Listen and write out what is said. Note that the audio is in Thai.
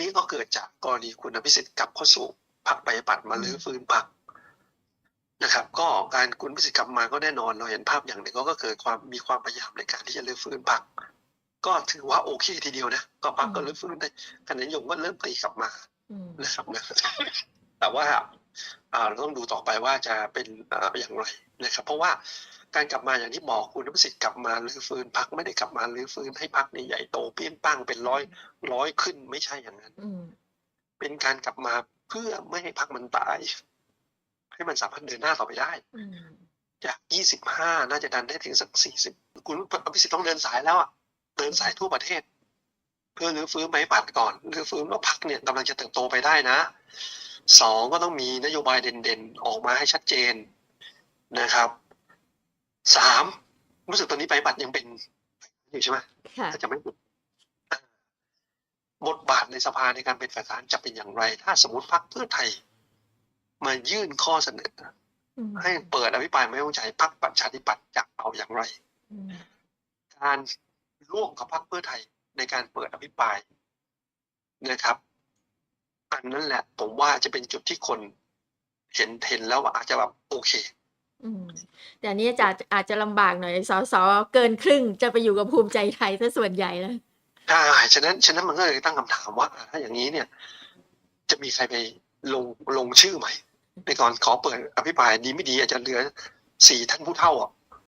นี้ก็เกิดจากกรณีคุณอภิสิทธิ์กลับเข้าสู่พรรคประชาธิปัตย์มาลื้อฟื้นพรรคนะครับ ก็การคุณอภิสิทธิ์กลับมาก็แน่นอนเราเห็นภาพอย่างหนึ่งก็เกิดความมีความพยายามในการที่จะลื้อฟื้นพรรคก็ถือว่าโอเคทีเดียวนะก็พรรคก็ลื้อฟื้นได้คะแนนนิยมก็เริ่มตีกลับมาอืมนะครับนะแต่ว่าอ่า เราต้องดูต่อไปว่าจะเป็นอ่าอย่างไรนะครับ เพราะว่าการกลับมาอย่างที่บอกคุณอภิสิทธิ์กลับมาลื้อฟื้นพักไม่ได้กลับมาลื้อฟื้นให้พักนี่ใหญ่โตเปรี้ยงปังเป็นร้อยร้อยขึ้นไม่ใช่อย่างนั้นอืมเป็นการกลับมาเพื่อไม่ให้พักมันตาย ให้มันสามารถเดินหน้าต่อไปได้อืมจากยี่สิบห้าน่าจะดันได้ถึงสักสี่สิบคุณอภิสิทธิ์ต้องเดินสายแล้วอะเดินสายทั่วประเทศ เพื่อรื้อฟื้นไม้ปัดก่อนรื้อฟื้นว่าพักเนี่ยกำลังจะเติบโตไปได้นะ สองก็ต้องมีนโยบายเด่นๆ ออกมาให้ชัดเจนนะครับสามรู้สึกตอนนี้ไม้ปัดยังเป็นอยู่ใช่ไหมค่ะถ้าจะไม่ผิดอ่าบทบาทในสภาในการเป็นฝ่ายค้านจะเป็นอย่างไร ถ้าสมมติพรรคเพื่อไทย มายื่นข้อเสนออืมให้เปิดอภิปรายไม่ไว้วางใจพรรคประชาธิปัตย์จะเอาอย่างไรอืมการร่วมกับพรรคเพื่อไทยในการเปิดอภิปรายนะครับ อันนั้นแหละ ผมว่าจะเป็นจุดที่คน เห็นเห็นแล้วว่าอาจจะแบบโอเคอืมแต่อันนี้จะอาจจะลำบากหน่อยสสเกินครึ่งจะไปอยู่กับภูมิใจไทยซะส่วนใหญ่แล้วใช่ฉะนั้นฉะนั้นมันก็เลยตั้งคำถามว่าอ่าถ้าอย่างนี้เนี่ย จะมีใครไปลงลงชื่อไหมในก่อนขอเปิดอภิปรายดีไม่ดีอาจจะเหลือสี่ท่านผู้เท่าอะ